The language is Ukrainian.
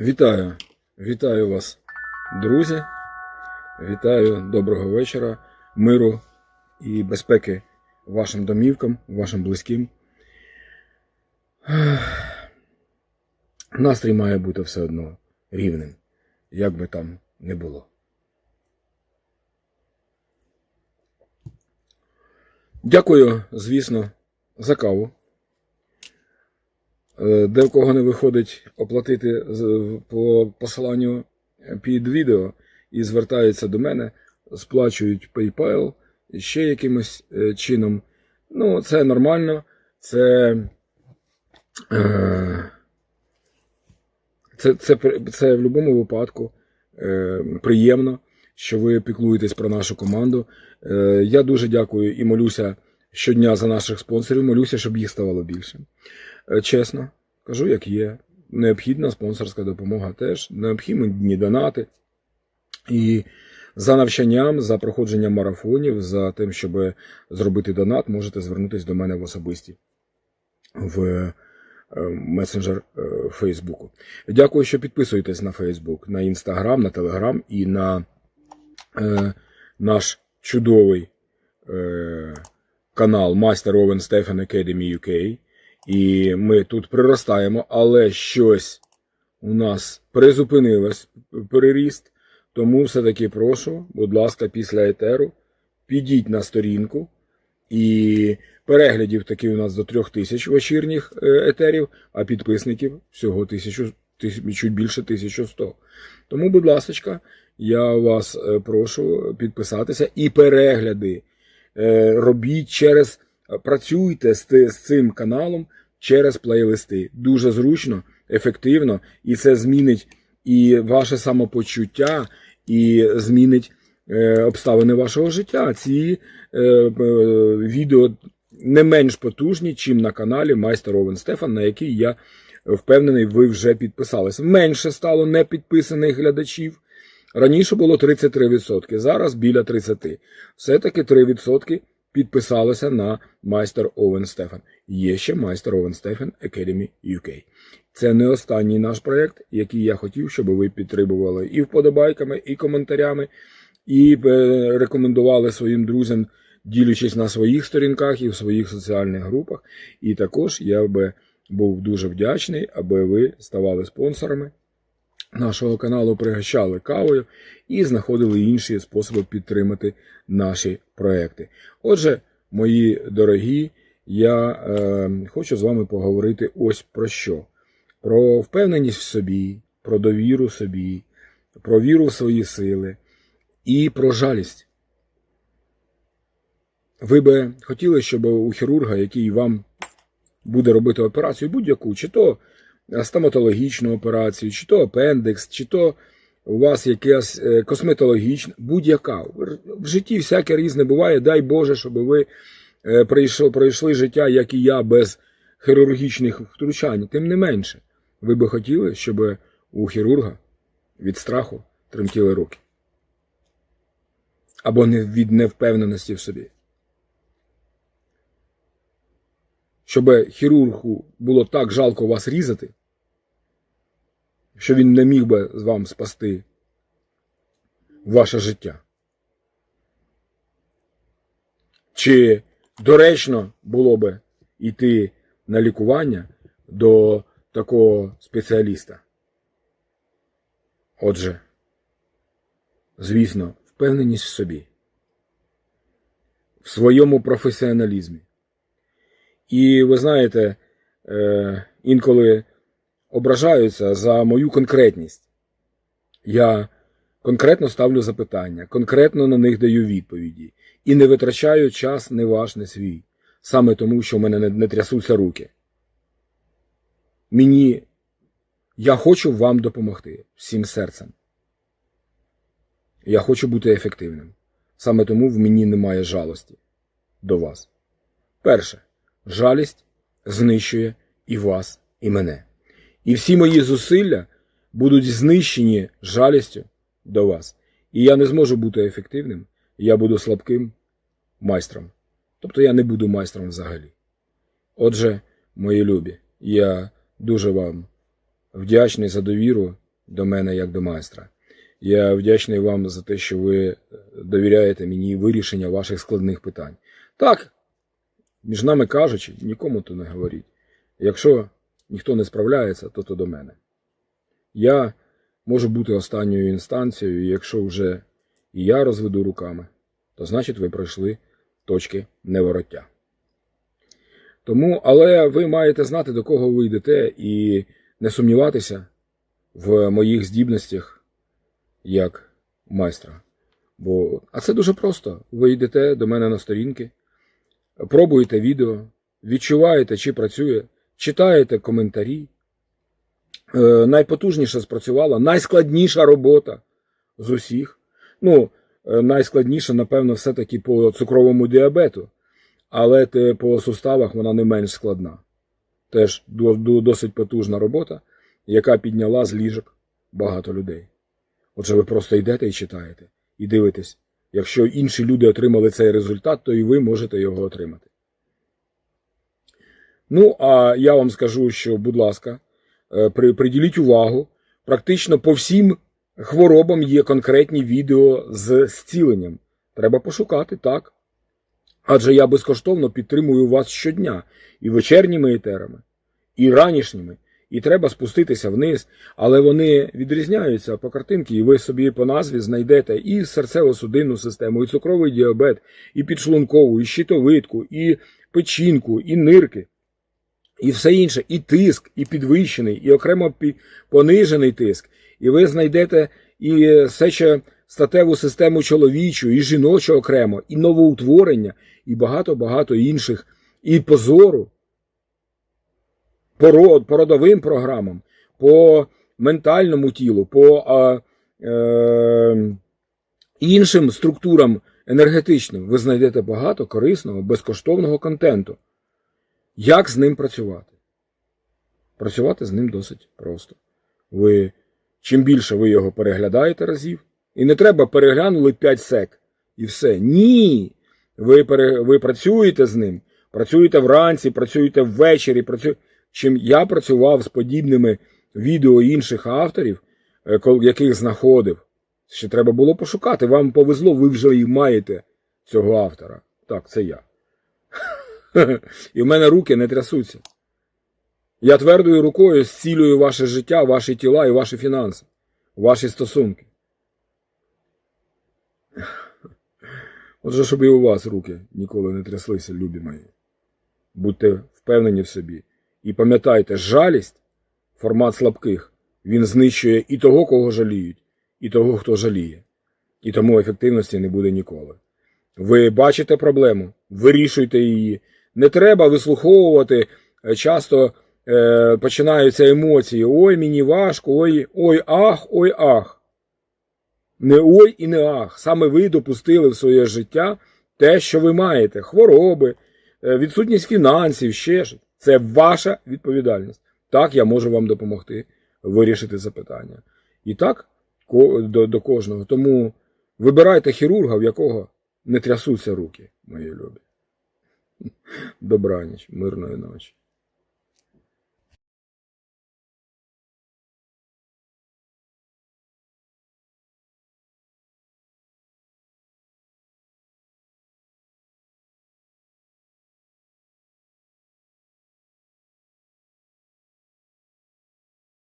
Вітаю, вітаю вас, друзі. Вітаю доброго вечора, миру і безпеки вашим домівкам, вашим близьким. Настрій має бути все одно рівним, як би там не було. Дякую, звісно, за каву. Е, Де в кого не виходить оплатити по посиланню під відео і звертаються до мене, сплачують PayPal ще якимось е, чином. Ну, це нормально, це, е, це, це, це в будь-якому випадку приємно, що ви піклуєтесь про нашу команду. Я дуже дякую і молюся щодня за наших спонсорів, молюся, щоб їх ставало більше. Е, Чесно, кажу, як є. Необхідна спонсорська допомога теж, необхідні донати. І за навчанням, за проходженням марафонів, за тим, щоб зробити донат, можете звернутися до мене в особисті в е, месенджер е, Фейсбуку. Дякую, що підписуєтесь на Фейсбук, на Інстаграм, на Телеграм і на е, наш чудовий е, канал Master Owen Stephen Academy UK. І ми тут приростаємо, але щось у нас призупинилось переріст. Тому все-таки прошу, будь ласка, після етеру підіть на сторінку і переглядів таки у нас до трьох тисяч вечірніх е, етерів, а підписників всього тисячу, тисяч, чуть більше 1100. Тому, будь ласка, я вас е, прошу підписатися і перегляди робіть через працюйте з, з цим каналом через плейлисти. Дуже зручно, ефективно, і це змінить і ваше самопочуття, і змінить е, обставини вашого життя. Ці е, е, відео не менш потужні, чим на каналі Майстер Овен Стефан, на який я впевнений, ви вже підписалися. Менше стало непідписаних глядачів. Раніше було 33%, зараз біля 30%. Все-таки 3% підписалося на майстер Овен Стефан. Є ще майстер Овен Стефан Academy UK. Це не останній наш проєкт, який я хотів, щоб ви підтримували і вподобайками, і коментарями, і е, рекомендували своїм друзям, ділячись на своїх сторінках і в своїх соціальних групах. І також я би був дуже вдячний, аби ви ставали спонсорами нашого каналу, пригощали кавою і знаходили інші способи підтримати наші проекти. Отже, мої дорогі, я е, хочу з вами поговорити ось про що: про впевненість в собі, про довіру собі, про віру в свої сили і про жалість. Ви би хотіли, щоб у хірурга, який вам буде робити операцію будь-яку, чи то стоматологічну операцію, чи то апендикс, чи то у вас якась е, косметологічна, будь-яка. В житті всяке різне буває. Дай Боже, щоб ви е, пройшли, пройшли життя, як і я, без хірургічних втручань. Тим не менше, ви би хотіли, щоб у хірурга від страху тремтіли руки. Або від невпевненості в собі. Щоб хірургу було так жалко вас різати, що він не міг би з вам спасти ваше життя. Чи доречно було би йти на лікування до такого спеціаліста? Отже, звісно, впевненість в собі, в своєму професіоналізмі. І ви знаєте, е, інколи ображаються за мою конкретність. Я конкретно ставлю запитання, конкретно на них даю відповіді і не витрачаю час не ваш, не свій, саме тому, що в мене не, не трясуться руки. Мені я хочу вам допомогти всім серцем. Я хочу бути ефективним. Саме тому в мені немає жалості до вас. Перше, жалість знищує і вас, і мене. І всі мої зусилля будуть знищені жалістю до вас. І я не зможу бути ефективним, я буду слабким майстром. Тобто я не буду майстром взагалі. Отже, мої любі, я дуже вам вдячний за довіру до мене як до майстра. Я вдячний вам за те, що ви довіряєте мені вирішення ваших складних питань. Так, між нами кажучи, нікому то не говоріть. Якщо ніхто не справляється, то то до мене. Я можу бути останньою інстанцією, і якщо вже і я розведу руками, то значить ви пройшли точки невороття. Тому, але ви маєте знати, до кого ви йдете, і не сумніватися в моїх здібностях як майстра. Бо, а це дуже просто. Ви йдете до мене на сторінки, пробуєте відео, відчуваєте, чи працює, читаєте коментарі. Е, найпотужніше спрацювала, найскладніша робота з усіх. Ну, е, найскладніше, напевно, все-таки по цукровому діабету, але по суставах вона не менш складна. Теж до- до- досить потужна робота, яка підняла з ліжок багато людей. Отже, ви просто йдете і читаєте, і дивитесь. Якщо інші люди отримали цей результат, то і ви можете його отримати. Ну, а я вам скажу, що, будь ласка, е, при- приділіть увагу. Практично по всім хворобам є конкретні відео з зціленням. Треба пошукати, так. Адже я безкоштовно підтримую вас щодня і вечірніми етерами, і ранішніми. І треба спуститися вниз, але вони відрізняються по картинці, і ви собі по назві знайдете і серцево-судинну систему, і цукровий діабет, і підшлункову, і щитовидку, і печінку, і нирки, і все інше, і тиск, і підвищений, і окремо понижений тиск. І ви знайдете і сече статеву систему чоловічу, і жіночу окремо, і новоутворення, і багато-багато інших, і позору по, род, по родовим програмам, по ментальному тілу, по а, е, іншим структурам енергетичним. Ви знайдете багато корисного, безкоштовного контенту. Як з ним працювати? Працювати з ним досить просто. Ви, чим більше ви його переглядаєте разів, і не треба переглянули 5 сек, і все. Ні. Ви, пере, ви працюєте з ним, працюєте вранці, працюєте ввечері, працюєте. Чим я працював з подібними відео інших авторів, е, яких знаходив, ще треба було пошукати. Вам повезло, ви вже і маєте цього автора. Так, це я. І в мене руки не трясуться. Я твердою рукою зцілюю ваше життя, ваші тіла і ваші фінанси, ваші стосунки. Отже, щоб і у вас руки ніколи не тряслися, любі мої. Будьте впевнені в собі. І пам'ятайте, жалість, формат слабких, він знищує і того, кого жаліють, і того, хто жаліє. І тому ефективності не буде ніколи. Ви бачите проблему, вирішуйте її. Не треба вислуховувати. Е, Часто е, починаються емоції. Ой, мені важко, ой, ой, ах, ой, ах. Не ой і не ах. Саме ви допустили в своє життя те, що ви маєте: хвороби, е, відсутність фінансів, ще щось. Це ваша відповідальність. Так, я можу вам допомогти вирішити запитання. І так до, до кожного. Тому вибирайте хірурга, в якого не трясуться руки, мої любі. Добраніч, мирної ночі.